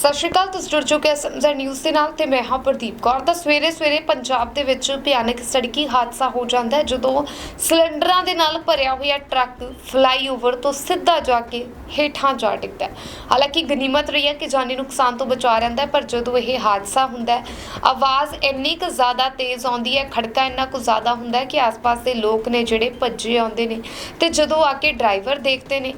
ਸਤਿ ਸ਼੍ਰੀ ਅਕਾਲ, ਤੁਸੀਂ ਜੁੜ ਚੁੱਕੇ ਹੋ ਸਮਝਾ ਨਿਊਜ਼ ਦੇ ਨਾਲ ਤੇ ਮੈਂ ਹਾਂ ਪ੍ਰਦੀਪ ਕੌਰ। ਤਾਂ ਸਵੇਰੇ ਸਵੇਰੇ ਪੰਜਾਬ ਦੇ ਵਿੱਚ ਭਿਆਨਕ ਸੜਕੀ ਹਾਦਸਾ ਹੋ ਜਾਂਦਾ ਹੈ, ਜਦੋਂ ਸਿਲੰਡਰਾਂ ਦੇ ਨਾਲ ਭਰਿਆ ਹੋਇਆ ਟਰੱਕ ਫਲਾਈਓਵਰ ਤੋਂ ਸਿੱਧਾ ਜਾ ਕੇ ਹੇਠਾਂ ਜਾ ਡਿੱਗਦਾ ਹੈ। ਹਾਲਾਂਕਿ ਗਨੀਮਤ ਰਹੀ ਹੈ ਕਿ ਜਾਨੀ ਨੁਕਸਾਨ ਤੋਂ ਬਚਾ ਰਹਿੰਦਾ ਹੈ, ਪਰ ਜਦੋਂ ਇਹ ਹਾਦਸਾ ਹੁੰਦਾ ਹੈ, ਆਵਾਜ਼ ਇੰਨੀ ਕੁ ਜ਼ਿਆਦਾ ਤੇਜ਼ ਆਉਂਦੀ ਹੈ, ਖੜਕਾ ਇੰਨਾ ਕੁ ਜ਼ਿਆਦਾ ਹੁੰਦਾ ਹੈ ਕਿ ਆਸ-ਪਾਸ ਦੇ ਲੋਕ ਨੇ ਜਿਹੜੇ ਭੱਜੇ ਆਉਂਦੇ ਨੇ ਤੇ ਜਦੋਂ ਆ ਕੇ ਡਰਾਈਵਰ ਦੇਖਦੇ ਨੇ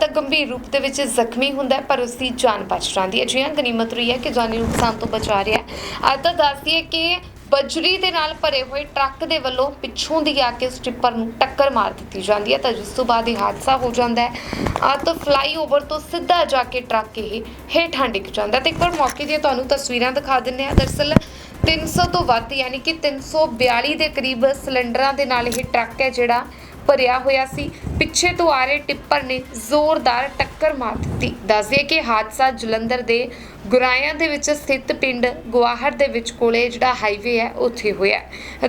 ਤਾਂ ਗੰਭੀਰ ਰੂਪ ਦੇ ਵਿੱਚ ਜ਼ਖਮੀ ਹੁੰਦਾ ਹੈ, ਪਰ ਉਸ ਦੀ ਜਾਨ ਬਚ ਜਾਂਦੀ ਹੈ। ਜੀ ਗਨੀਮਤ ਰਹੀ ਹੈ ਕਿ ਜਾਨੀ ਨੁਕਸਾਨ ਤੋਂ ਬਚਾ ਰਿਹਾ ਹੈ। ਅੱਜ ਤਾਂ ਦੱਸਦੀ ਹੈ ਕਿ ਬਜਰੀ ਦੇ ਨਾਲ ਭਰੇ ਹੋਏ ਟਰੱਕ ਦੇ ਵੱਲੋਂ ਪਿੱਛੋਂ ਦੀ ਆ ਕੇ ਉਸ ਨੂੰ ਟੱਕਰ ਮਾਰ ਦਿੱਤੀ ਜਾਂਦੀ ਹੈ ਤਾਂ ਜਿਸ ਤੋਂ ਬਾਅਦ ਇਹ ਹਾਦਸਾ ਹੋ ਜਾਂਦਾ ਹੈ। ਆ ਤਾਂ ਫਲਾਈਓਵਰ ਤੋਂ ਸਿੱਧਾ ਜਾ ਕੇ ਟਰੱਕ ਇਹ ਹੇਠਾਂ ਡਿੱਗ ਜਾਂਦਾ ਤੇ ਇੱਕ ਵਾਰ ਮੌਕੇ ਦੀਆਂ ਤੁਹਾਨੂੰ ਤਸਵੀਰਾਂ ਦਿਖਾ ਦਿੰਨੇ ਆ ਦਰਅਸਲ 300 ਤੋਂ ਵੱਧ ਯਾਨੀ ਕਿ 342 ਦੇ ਕਰੀਬ ਸਿਲੰਡਰਾਂ ਦੇ ਨਾਲ ਇਹ ਟਰੱਕ ਹੈ ਜਿਹੜਾ ਭਰਿਆ ਹੋਇਆ ਸੀ। ਪਿੱਛੇ ਤੋਂ ਆ ਰਹੇ ਟਿੱਪਰ ਨੇ ਜ਼ੋਰਦਾਰ ਟੱਕਰ ਮਾਰ ਦਿੱਤੀ। ਦੱਸਦੇ ਕਿ ਹਾਦਸਾ ਜਲੰਧਰ ਦੇ ਗੁਰਾਇਆਂ ਦੇ ਵਿੱਚ ਸਥਿਤ ਪਿੰਡ ਗੁਆਹਰ ਦੇ ਵਿੱਚ ਕੋਲੇ ਜਿਹੜਾ ਹਾਈਵੇ ਹੈ ਉੱਥੇ ਹੋਇਆ।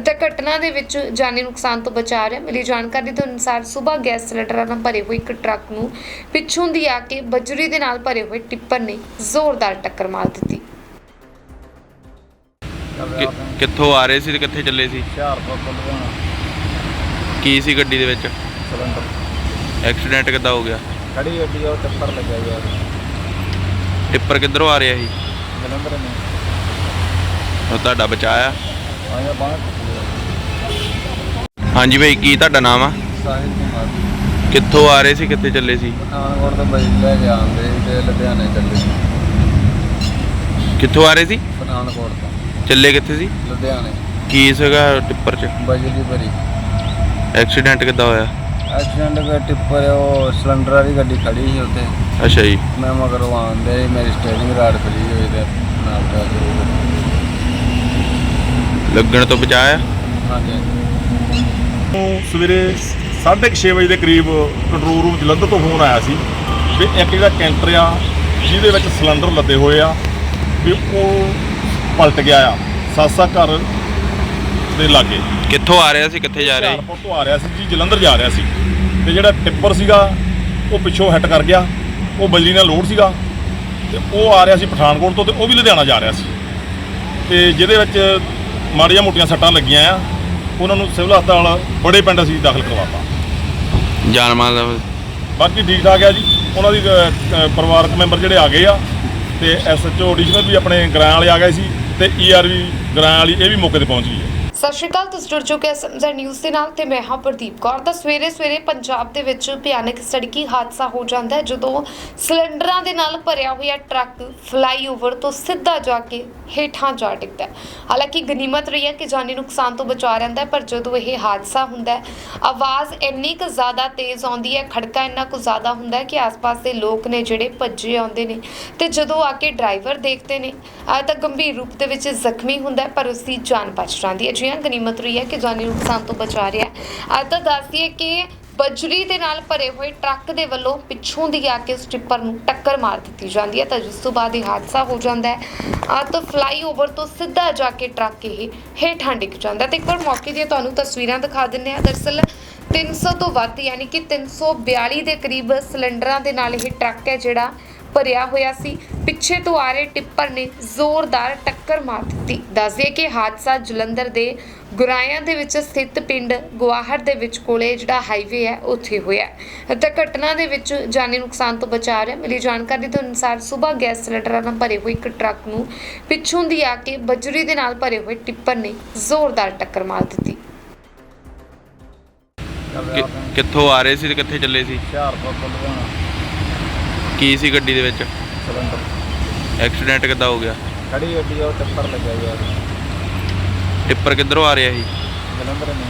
ਤਾਂ ਘਟਨਾ ਦੇ ਵਿੱਚ ਜਾਨੀ ਨੁਕਸਾਨ ਤੋਂ ਬਚਾ ਰਿਹਾ। ਮਿਲੀ ਜਾਣਕਾਰੀ ਦੇ ਅਨੁਸਾਰ ਸਵੇਰ ਗੈਸ ਸਿਲੰਡਰਾਂ ਨਾਲ ਭਰੇ ਹੋਏ ਇੱਕ ਟਰੱਕ ਨੂੰ ਪਿੱਛੋਂ ਦੀ ਆ ਕੇ ਬਜਰੀ ਦੇ ਨਾਲ ਭਰੇ ਹੋਏ ਟਿੱਪਰ ਨੇ ਜ਼ੋਰਦਾਰ ਟੱਕਰ ਮਾਰ ਦਿੱਤੀ। ਕਿ- ਕਿੱਥੋਂ ਆ ਰਹੇ ਸੀ ਤੇ ਕਿੱਥੇ ਚੱਲੇ ਸੀ? ਹੁਸ਼ਿਆਰਪੁਰ ਤੋਂ ਲੁਧਿਆਣਾ। ਕੀ ਸੀ ਗੱਡੀ ਦੇ ਵਿੱਚ? ਸਿਲੰਡਰ। ਐਕਸੀਡੈਂਟ ਕਿੱਦਾਂ ਹੋ ਗਿਆ? ਖੜੀ ਗੱਡੀ ਆ, ਉਹ ਟੱਪਰ ਲੱਗਿਆ ਯਾਰ ਟਿੱਪਰ ਕਿੱਧਰੋਂ ਆ ਰਿਹਾ ਸੀ? ਜਲੰਧਰ ਨੇ। ਉਹ ਤੁਹਾਡਾ ਬਚਾਇਆ? ਆਇਆ ਬਾਹਰ। ਹਾਂਜੀ ਭਾਈ ਕੀ ਤੁਹਾਡਾ ਨਾਮ ਆ? ਸਾਹਿਲ ਕੁਮਾਰ। ਕਿੱਥੋਂ ਆ ਰਹੇ ਸੀ ਕਿੱਥੇ ਚੱਲੇ ਸੀ? ਪਠਾਨਕੋਟ ਤੋਂ ਬਈ ਲੈ ਕੇ ਆਉਂਦੇ ਸੀ ਤੇ ਲੁਧਿਆਣੇ ਚੱਲੇ ਸੀ। ਕਿੱਥੋਂ ਆ ਰਹੇ ਸੀ? ਪਠਾਨਕੋਟ ਤੋਂ। ਚੱਲੇ ਕਿੱਥੇ ਸੀ? ਲੁਧਿਆਣੇ। ਕੀ ਸੀਗਾ ਟਿੱਪਰ 'ਚ? ਬਜਲੀ ਭਰੀ। ਐਕਸੀਡੈਂਟ ਕਿੱਦਾਂ ਹੋਇਆ? ਐਕਸੀਡੈਂਟ ਦਾ ਟਿੱਪਰ ਉਹ ਸਿਲੰਡਰ ਵਾਲੀ ਗੱਡੀ ਖੜੀ ਸੀ ਉੱਥੇ। ਅੱਛਾ ਜੀ। ਮੈਂ ਮਗਰੋਂ ਆਉਂਦੇ ਮੇਰੀ ਸਟੇਰਿੰਗ ਰਾਡ ਫਰੀ ਹੋਈ ਤੇ ਨਾਲ ਦਾ ਲੱਗਣ ਤੋਂ ਬਚਾਇਆ? ਹਾਂਜੀ ਸਵੇਰੇ 6:30 ਵਜੇ ਦੇ ਕਰੀਬ ਕੰਟਰੋਲ ਰੂਮ ਜਲੰਧਰ ਤੋਂ ਫੋਨ ਆਇਆ ਸੀ ਵੀ ਇੱਕ ਜਿਹੜਾ ਕੈਂਟਰ ਆ ਜਿਹਦੇ ਵਿੱਚ ਸਿਲੰਡਰ ਲੱਦੇ ਹੋਏ ਆ ਵੀ ਉਹ ਪਲਟ ਗਿਆ ਆ। ਸਾਸਾ ਘਰ ਦੇ ਲਾਗੇ। ਕਿੱਥੋਂ ਆ ਰਿਹਾ ਸੀ ਕਿੱਥੇ ਜਾ ਰਿਹਾ ਸੀ? ਹੁਸ਼ਿਆਰਪੁਰ ਤੋਂ ਆ ਰਿਹਾ ਸੀ ਜੀ ਜਲੰਧਰ ਜਾ ਰਿਹਾ ਸੀ। ਤੇ ਜਿਹੜਾ ਟਿੱਪਰ ਸੀਗਾ ਉਹ ਪਿੱਛੋਂ ਹਿੱਟ ਕਰ ਗਿਆ। ਉਹ ਬਜਰੀ ਨਾਲ ਲੋਡ ਸੀਗਾ। ਤੇ ਉਹ ਆ ਰਿਹਾ ਸੀ ਪਠਾਨਕੋਟ ਤੋਂ ਤੇ ਉਹ ਵੀ ਲੁਧਿਆਣਾ ਜਾ ਰਿਹਾ ਸੀ। ਤੇ ਜਿਹਦੇ ਵਿੱਚ ਮਾੜੀਆਂ ਮੋਟੀਆਂ ਸੱਟਾਂ ਲੱਗੀਆਂ ਆ। ਉਹਨਾਂ ਨੂੰ ਸਿਵਲ ਹਸਪਤਾਲ ਬੜੇ ਪਿੰਡ ਅਸੀਂ ਦਾਖਲ ਕਰਵਾਤਾ ਜਾਨ ਮਾਲ ਦਾ ਬਾਕੀ ਠੀਕ ਠਾਕ ਆ ਜੀ। ਉਹਨਾਂ ਦੀ ਪਰਿਵਾਰਕ ਮੈਂਬਰ ਜਿਹੜੇ ਆ ਗਏ ਆ। ਤੇ ਐਸਐਚਓ ਐਡੀਸ਼ਨਲ ਵੀ ਆਪਣੇ ਗਰਾਂ ਵਾਲੇ ਆ ਗਏ ਸੀ। ਤੇ ਈਆਰਵੀ ਗਰਾਂ ਵਾਲੀ ਇਹ ਵੀ ਮੌਕੇ ਤੇ ਪਹੁੰਚ ਗਈ ਹੈ ਸਤਿ ਸ਼੍ਰੀ ਅਕਾਲ, ਤੁਸੀਂ ਜੁੜ ਚੁੱਕੇ ਹੋ ਸਮਝਾ ਨਿਊਜ਼ ਦੇ ਨਾਲ ਤੇ ਮੈਂ ਹਾਂ ਪ੍ਰਦੀਪ ਕੌਰ। ਤਾਂ ਸਵੇਰੇ ਸਵੇਰੇ ਪੰਜਾਬ ਦੇ ਵਿੱਚ ਭਿਆਨਕ ਸੜਕੀ ਹਾਦਸਾ ਹੋ ਜਾਂਦਾ ਹੈ, ਜਦੋਂ ਸਿਲੰਡਰਾਂ ਦੇ ਨਾਲ ਭਰਿਆ ਹੋਇਆ ਟਰੱਕ ਫਲਾਈਓਵਰ ਤੋਂ ਸਿੱਧਾ ਜਾ ਕੇ ਹੇਠਾਂ ਜਾ ਡਿੱਗਦਾ ਹੈ। ਹਾਲਾਂਕਿ ਗਨੀਮਤ ਰਹੀ ਹੈ ਕਿ ਜਾਨੀ ਨੁਕਸਾਨ ਤੋਂ ਬਚਾ ਰਹਿੰਦਾ ਹੈ, ਪਰ ਜਦੋਂ ਇਹ ਹਾਦਸਾ ਹੁੰਦਾ ਹੈ, ਆਵਾਜ਼ ਇੰਨੀ ਕੁ ਜ਼ਿਆਦਾ ਤੇਜ਼ ਆਉਂਦੀ ਹੈ, ਖੜਕਾ ਇੰਨਾ ਕੁ ਜ਼ਿਆਦਾ ਹੁੰਦਾ ਹੈ ਕਿ ਆਸ-ਪਾਸ ਦੇ ਲੋਕ ਨੇ ਜਿਹੜੇ ਭੱਜੇ ਆਉਂਦੇ ਨੇ ਤੇ ਜਦੋਂ ਆ ਕੇ ਡਰਾਈਵਰ ਦੇਖਦੇ ਨੇ ਆ ਤਾਂ ਗੰਭੀਰ ਰੂਪ ਦੇ ਵਿੱਚ ਜ਼ਖਮੀ ਹੁੰਦਾ ਹੈ, ਪਰ ਉਸ ਦੀ ਜਾਨ ਬਚ ਜਾਂਦੀ ਹੈ। ਜੀ ਹਾਂ, ਗਨੀਮਤ ਰਹੀ ਹੈ ਕਿ ਜਾਨੀ ਨੁਕਸਾਨ ਤੋਂ ਬਚਾ ਰਿਹਾ ਹੈ। ਅੱਜ ਤਾਂ ਦੱਸਦੀ ਕਿ ਬਜਰੀ ਦੇ ਨਾਲ ਭਰੇ ਹੋਏ ਟਰੱਕ ਦੇ ਵੱਲੋਂ ਪਿੱਛੋਂ ਦੀ ਆ ਕੇ ਉਸ ਨੂੰ ਟੱਕਰ ਮਾਰ ਦਿੱਤੀ ਜਾਂਦੀ ਹੈ ਤਾਂ ਜਿਸ ਤੋਂ ਬਾਅਦ ਇਹ ਹਾਦਸਾ ਹੋ ਜਾਂਦਾ ਹੈ। ਆ ਤਾਂ ਫਲਾਈਓਵਰ ਤੋਂ ਸਿੱਧਾ ਜਾ ਕੇ ਟਰੱਕ ਇਹ ਹੇਠਾਂ ਡਿੱਗ ਜਾਂਦਾ ਤੇ ਇੱਕ ਵਾਰ ਮੌਕੇ ਦੀਆਂ ਤੁਹਾਨੂੰ ਤਸਵੀਰਾਂ ਦਿਖਾ ਦਿੰਨੇ ਆ ਦਰਅਸਲ 300 ਤੋਂ ਵੱਧ ਯਾਨੀ ਕਿ 342 ਦੇ ਕਰੀਬ ਸਿਲੰਡਰਾਂ ਦੇ ਨਾਲ ਇਹ ਟਰੱਕ ਹੈ ਜਿਹੜਾ ਭਰਿਆ ਹੋਇਆ ਸੀ। ਪਿੱਛੇ ਤੋਂ ਆ ਰਹੇ ਟਿੱਪਰ ਨੇ ਜ਼ੋਰਦਾਰ ਟੱਕਰ ਮਾਰ ਦਿੱਤੀ। ਦੱਸਦੇ ਕਿ ਹਾਦਸਾ ਜਲੰਧਰ ਦੇ ਗੁਰਾਇਆਂ ਦੇ ਵਿੱਚ ਸਥਿਤ ਪਿੰਡ ਗੁਆਹਰ ਦੇ ਵਿੱਚ ਕੋਲੇ ਜਿਹੜਾ ਹਾਈਵੇ ਹੈ ਉੱਥੇ ਹੋਇਆ। ਤਾਂ ਘਟਨਾ ਦੇ ਵਿੱਚ ਜਾਨੀ ਨੁਕਸਾਨ ਤੋਂ ਬਚਾ ਰਿਹਾ। ਮਿਲੀ ਜਾਣਕਾਰੀ ਦੇ ਅਨੁਸਾਰ ਸਵੇਰ ਗੈਸ ਸਿਲੰਡਰਾਂ ਨਾਲ ਭਰੇ ਹੋਏ ਇੱਕ ਟਰੱਕ ਨੂੰ ਪਿੱਛੋਂ ਦੀ ਆ ਕੇ ਬਜਰੀ ਦੇ ਨਾਲ ਭਰੇ ਹੋਏ ਟਿੱਪਰ ਨੇ ਜ਼ੋਰਦਾਰ ਟੱਕਰ ਮਾਰ ਦਿੱਤੀ। ਕਿ- ਕਿੱਥੋਂ ਆ ਰਹੇ ਸੀ ਤੇ ਕਿੱਥੇ ਚੱਲੇ ਸੀ? ਹੁਸ਼ਿਆਰਪੁਰ ਤੋਂ ਲੁਧਿਆਣਾ। ਕੀ ਸੀ ਗੱਡੀ ਦੇ ਵਿੱਚ? ਸਿਲੰਡਰ। ਐਕਸੀਡੈਂਟ ਕਿੱਦਾਂ ਹੋ ਗਿਆ? ਖੜੀ ਗੱਡੀ ਆ, ਉਹ ਟੱਪਰ ਲੱਗਿਆ ਯਾਰ ਟਿੱਪਰ ਕਿੱਧਰੋਂ ਆ ਰਿਹਾ ਸੀ? ਜਲੰਧਰ ਨੇ।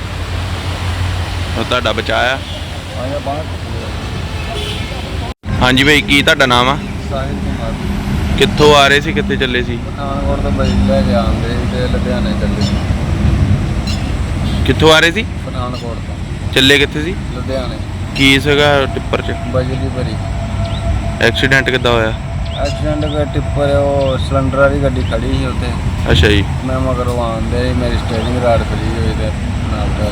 ਉਹ ਤੁਹਾਡਾ ਬਚਾਇਆ? ਆਇਆ ਬਾਹਰ ਹਾਂਜੀ ਭਾਈ ਕੀ ਤੁਹਾਡਾ ਨਾਮ ਆ? ਸਾਹਿਲ ਕੁਮਾਰ। ਕਿੱਥੋਂ ਆ ਰਹੇ ਸੀ ਕਿੱਥੇ ਚੱਲੇ ਸੀ? ਪਠਾਨਕੋਟ ਤੋਂ ਬਈ ਲੈ ਕੇ ਆਉਂਦੇ ਸੀ ਤੇ ਲੁਧਿਆਣੇ ਚੱਲੇ ਸੀ। ਕਿੱਥੋਂ ਆ ਰਹੇ ਸੀ? ਪਠਾਨਕੋਟ ਤੋਂ। ਚੱਲੇ ਕਿੱਥੇ ਸੀ? ਲੁਧਿਆਣੇ। ਕੀ ਸੀਗਾ ਟਿੱਪਰ 'ਚ? ਬਜਲੀ ਭਰੀ। ਐਕਸੀਡੈਂਟ ਕਿੱਦਾਂ ਹੋਇਆ? ਐਕਸੀਡੈਂਟ ਦਾ ਟਿੱਪਰ ਉਹ ਸਿਲੰਡਰ ਵਾਲੀ ਗੱਡੀ ਖੜੀ ਸੀ ਉੱਥੇ। ਅੱਛਾ ਜੀ। ਮੈਂ ਮਗਰੋਂ ਆਉਂਦੇ ਮੇਰੀ ਸਟੇਰਿੰਗ ਰਾਡ ਫਰੀ ਹੋਈ ਤੇ ਨਾਲ ਦਾ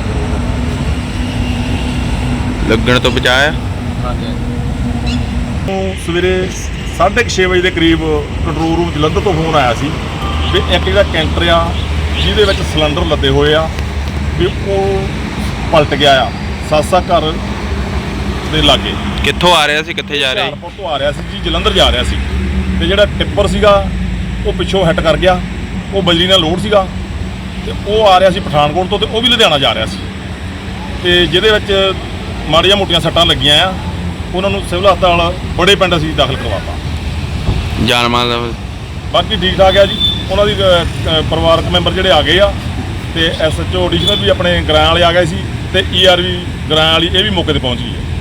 ਲੱਗਣ ਤੋਂ ਬਚਾਇਆ? ਹਾਂਜੀ ਸਵੇਰੇ 6:30 ਵਜੇ ਦੇ ਕਰੀਬ ਕੰਟਰੋਲ ਰੂਮ ਜਲੰਧਰ ਤੋਂ ਫੋਨ ਆਇਆ ਸੀ ਵੀ ਇੱਕ ਜਿਹੜਾ ਕੈਂਟਰ ਆ ਜਿਹਦੇ ਵਿੱਚ ਸਿਲੰਡਰ ਲੱਦੇ ਹੋਏ ਆ ਵੀ ਉਹ ਪਲਟ ਗਿਆ ਆ। ਸਾਸਾ ਘਰ ਦੇ ਲਾਗੇ। ਕਿੱਥੋਂ ਆ ਰਿਹਾ ਸੀ ਕਿੱਥੇ ਜਾ ਰਿਹਾ ਸੀ? ਹੁਸ਼ਿਆਰਪੁਰ ਤੋਂ ਆ ਰਿਹਾ ਸੀ ਜੀ ਜਲੰਧਰ ਜਾ ਰਿਹਾ ਸੀ। ਤੇ ਜਿਹੜਾ ਟਿੱਪਰ ਸੀਗਾ ਉਹ ਪਿੱਛੋਂ ਹਿੱਟ ਕਰ ਗਿਆ। ਉਹ ਬਜਰੀ ਨਾਲ ਲੋਡ ਸੀਗਾ। ਤੇ ਉਹ ਆ ਰਿਹਾ ਸੀ ਪਠਾਨਕੋਟ ਤੋਂ ਤੇ ਉਹ ਵੀ ਲੁਧਿਆਣਾ ਜਾ ਰਿਹਾ ਸੀ। ਤੇ ਜਿਹਦੇ ਵਿੱਚ ਮਾੜੀਆਂ ਮੋਟੀਆਂ ਸੱਟਾਂ ਲੱਗੀਆਂ ਆ ਉਹਨਾਂ ਨੂੰ ਸਿਵਲ ਹਸਪਤਾਲ ਬੜੇ ਪਿੰਡ ਅਸੀਂ ਦਾਖਲ ਕਰਵਾਤਾ। ਜਾਨ ਮਾਲ ਦਾ ਬਾਕੀ ਠੀਕ ਠਾਕ ਆ ਜੀ। ਉਹਨਾਂ ਦੀ ਪਰਿਵਾਰਕ ਮੈਂਬਰ ਜਿਹੜੇ ਆ ਗਏ ਆ। ਤੇ ਐਸਐਚਓ ਐਡੀਸ਼ਨਲ ਵੀ ਆਪਣੇ ਗਰਾਂ ਵਾਲੇ ਆ ਗਏ ਸੀ। ਤੇ ਈਆਰਵੀ ਗਰਾਂ ਵਾਲੀ ਇਹ ਵੀ ਮੌਕੇ ਤੇ ਪਹੁੰਚ ਗਈ ਹੈ